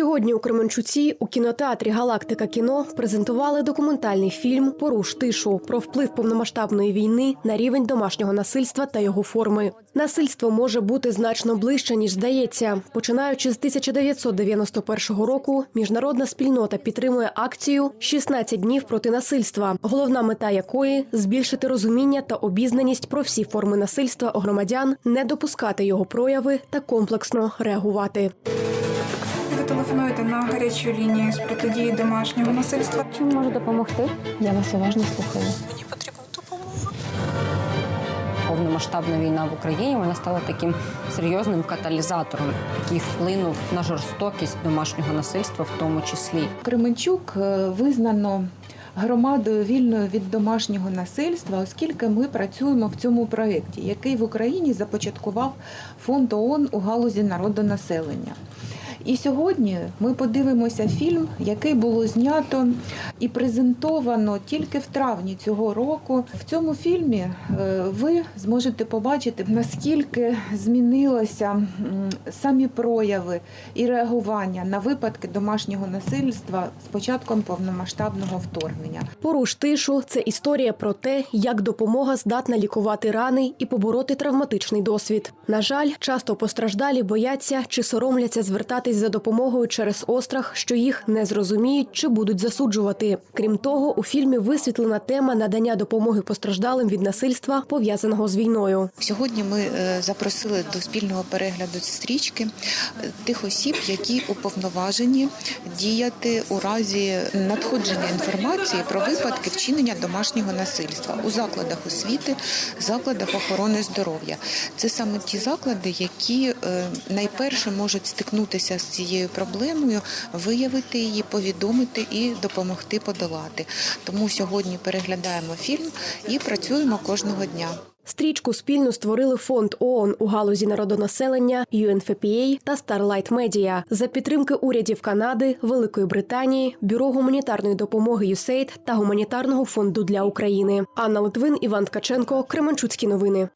Сьогодні у Кременчуці у кінотеатрі Галактика кіно презентували документальний фільм Поруш тишу про вплив повномасштабної війни на рівень домашнього насильства та його форми. Насильство може бути значно ближче ніж здається. Починаючи з 1991 року, міжнародна спільнота підтримує акцію «16 днів проти насильства, головна мета якої збільшити розуміння та обізнаність про всі форми насильства громадян, не допускати його прояви та комплексно реагувати. Ви телефонуєте на гарячу лінію з протидії домашнього насильства. Чим можу допомогти? Я вас уважно слухаю. Мені потрібна допомога. Повномасштабна війна в Україні вона стала таким серйозним каталізатором, який вплинув на жорстокість домашнього насильства, в тому числі. Кременчук е, визнано громадою вільною від домашнього насильства, оскільки ми працюємо в цьому проєкті, який в Україні започаткував фонд ООН у галузі народонаселення. І сьогодні ми подивимося фільм, який було знято і презентовано тільки в травні цього року. В цьому фільмі е, ви зможете побачити, наскільки змінилося м, самі прояви і реагування на випадки домашнього насильства з початком повномасштабного вторгнення. Поруш тишу це історія про те, як допомога здатна лікувати рани і побороти травматичний досвід. На жаль, часто постраждалі бояться чи соромляться звертатись за допомогою через острах, що їх не зрозуміють чи будуть засуджувати. Крім того, у фільмі висвітлена тема надання допомоги постраждалим від насильства, пов'язаного з війною. Сьогодні ми е, запросили до спільного перегляду стрічки е, тих осіб, які уповноважені діяти у разі надходження інформації про випадки вчинення домашнього насильства у закладах освіти, закладах охорони здоров'я. Це саме ті заклади, які е, найперше можуть стикнутися з цією проблемою, виявити її, повідомити і допомогти подолати. Тому сьогодні переглядаємо фільм і працюємо кожного дня. Стрічку спільно створили фонд ООН у галузі народонаселення, UNFPA та Starlight Media за підтримки урядів Канади, Великої Британії, Бюро гуманітарної допомоги USAID та гуманітарного фонду для України. Анна Литвин, Іван Ткаченко, Кременчуцькі новини.